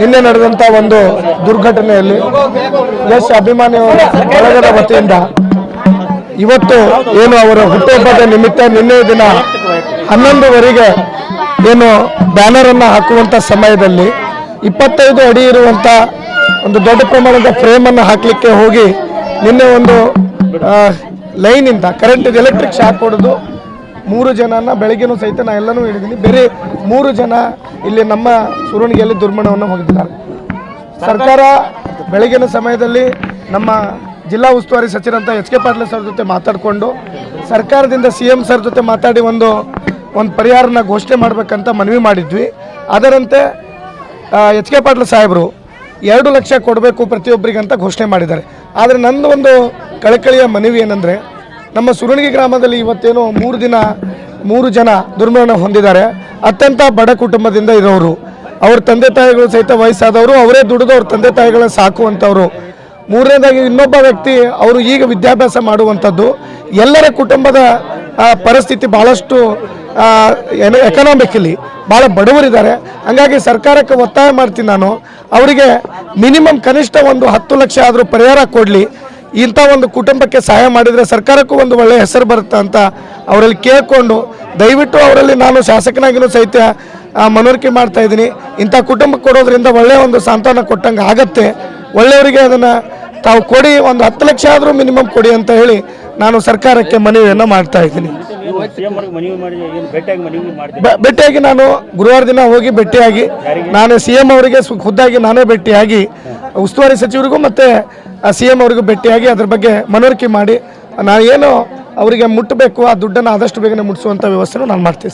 ನಿನ್ನೆ ನಡೆದಂಥ ಒಂದು ದುರ್ಘಟನೆಯಲ್ಲಿ ಎಸ್ ಅಭಿಮಾನಿಯವರ ಬಳಗದ ವತಿಯಿಂದ ಇವತ್ತು ಏನು ಅವರ ಹುಟ್ಟುಹಬ್ಬದ ನಿಮಿತ್ತ ನಿನ್ನೆ ದಿನ ಹನ್ನೊಂದುವರೆಗೆ ಏನು ಬ್ಯಾನರ್ ಅನ್ನು ಹಾಕುವಂತ ಸಮಯದಲ್ಲಿ ಇಪ್ಪತ್ತೈದು ಅಡಿ ಇರುವಂತ ಒಂದು ದೊಡ್ಡ ಪ್ರಮಾಣದ ಫ್ರೇಮ್ ಅನ್ನು ಹಾಕಲಿಕ್ಕೆ ಹೋಗಿ ನಿನ್ನೆ ಒಂದು ಲೈನ್ ಇಂದ ಕರೆಂಟ್ ಎಲೆಕ್ಟ್ರಿಕ್ ಶಾಕ್ ಹೊಡೆದು ಮೂರು ಜನನ ಬೆಳಗ್ಗೆನೂ ಸಹಿತ ನಾ ಎಲ್ಲನೂ ಹೇಳಿದ್ದೀನಿ ಬೇರೆ ಮೂರು ಜನ ಇಲ್ಲಿ ನಮ್ಮ ಸುರುಣಿಗೆಯಲ್ಲಿ ದುರ್ಮಣವನ್ನು ಹೋಗಿದ್ದಾರೆ ಸರ್ಕಾರ ಬೆಳಗಿನ ಸಮಯದಲ್ಲಿ ನಮ್ಮ ಜಿಲ್ಲಾ ಉಸ್ತುವಾರಿ ಸಚಿವರಂತ ಎಚ್ ಕೆ ಪಾಟೀಲ್ ಸರ್ ಜೊತೆ ಮಾತಾಡಿಕೊಂಡು ಸರ್ಕಾರದಿಂದ ಸಿ ಎಂ ಸರ್ ಜೊತೆ ಮಾತಾಡಿ ಒಂದು ಒಂದು ಪರಿಹಾರನ ಘೋಷಣೆ ಮಾಡಬೇಕಂತ ಮನವಿ ಮಾಡಿದ್ವಿ. ಅದರಂತೆ ಎಚ್ ಕೆ ಪಾಟೀಲ್ ಸಾಹೇಬರು ಎರಡು ಲಕ್ಷ ಕೊಡಬೇಕು ಪ್ರತಿಯೊಬ್ಬರಿಗೆ ಅಂತ ಘೋಷಣೆ ಮಾಡಿದ್ದಾರೆ. ಆದರೆ ನಂದು ಒಂದು ಕಳಕಳಿಯ ಮನವಿ ಏನಂದರೆ, ನಮ್ಮ ಸುರುಣಿಗೆ ಗ್ರಾಮದಲ್ಲಿ ಇವತ್ತೇನು ಮೂರು ದಿನ ಮೂರು ಜನ ದುರ್ಮರಣ ಹೊಂದಿದ್ದಾರೆ. ಅತ್ಯಂತ ಬಡ ಕುಟುಂಬದಿಂದ ಇರೋರು. ಅವ್ರ ತಂದೆ ತಾಯಿಗಳು ಸಹಿತ ವಯಸ್ಸಾದವರು, ಅವರೇ ದುಡಿದು ಅವ್ರ ತಂದೆ ತಾಯಿಗಳನ್ನ ಸಾಕುವಂಥವ್ರು. ಮೂರನೇದಾಗಿ ಇನ್ನೊಬ್ಬ ವ್ಯಕ್ತಿ, ಅವರು ಈಗ ವಿದ್ಯಾಭ್ಯಾಸ ಮಾಡುವಂಥದ್ದು. ಎಲ್ಲರ ಕುಟುಂಬದ ಪರಿಸ್ಥಿತಿ ಭಾಳಷ್ಟು ಎಕನಾಮಿಕಲಿ ಭಾಳ ಬಡವರಿದ್ದಾರೆ. ಹಂಗಾಗಿ ಸರ್ಕಾರಕ್ಕೆ ಒತ್ತಾಯ ಮಾಡ್ತೀನಿ ನಾನು. ಅವರಿಗೆ ಮಿನಿಮಮ್ ಕನಿಷ್ಠ ಒಂದು ಹತ್ತು ಲಕ್ಷ ಆದರೂ ಪರಿಹಾರ ಕೊಡಲಿ. ಇಂಥ ಒಂದು ಕುಟುಂಬಕ್ಕೆ ಸಹಾಯ ಮಾಡಿದರೆ ಸರ್ಕಾರಕ್ಕೂ ಒಂದು ಒಳ್ಳೆಯ ಹೆಸರು ಬರುತ್ತೆ ಅಂತ ಅವರಲ್ಲಿ ಕೇಳಿಕೊಂಡು ದಯವಿಟ್ಟು ಅವರಲ್ಲಿ ನಾನು ಶಾಸಕನಾಗಿನೂ ಸಹಿತ ಮನವರಿಕೆ ಮಾಡ್ತಾ ಇದ್ದೀನಿ. ಇಂಥ ಕುಟುಂಬಕ್ಕೆ ಕೊಡೋದ್ರಿಂದ ಒಳ್ಳೆಯ ಒಂದು ಸಾಂತ್ವನ ಕೊಟ್ಟಂಗೆ ಆಗತ್ತೆ. ಒಳ್ಳೆಯವರಿಗೆ ಅದನ್ನು ತಾವು ಕೊಡಿ ಒಂದು ಹತ್ತು ಲಕ್ಷ ಆದರೂ ಮಿನಿಮಮ್ ಕೊಡಿ ಅಂತ ಹೇಳಿ ನಾನು ಸರ್ಕಾರಕ್ಕೆ ಮನವಿಯನ್ನು ಮಾಡ್ತಾ ಇದ್ದೀನಿ. ಭೇಟಿಯಾಗಿ ನಾನು ಗುರುವಾರ ದಿನ ಹೋಗಿ ಭೇಟಿಯಾಗಿ ನಾನು ಸಿ ಎಂ ಅವರಿಗೆ ಖುದ್ದಾಗಿ ನಾನೇ ಭೇಟಿಯಾಗಿ ಉಸ್ತುವಾರಿ ಸಚಿವರಿಗೂ ಮತ್ತು ಸಿ ಎಂ ಅವರಿಗೂ ಭೇಟಿಯಾಗಿ ಅದ್ರ ಬಗ್ಗೆ ಮನವರಿಕೆ ಮಾಡಿ ನಾನು ಏನು ಅವರಿಗೆ ಮುಟ್ಟಬೇಕು ಆ ದುಡ್ಡನ್ನು ಆದಷ್ಟು ಬೇಗನೆ ಮುಟ್ಟಿಸುವಂಥ ವ್ಯವಸ್ಥೆನೂ ನಾನು ಮಾಡ್ತೀನಿ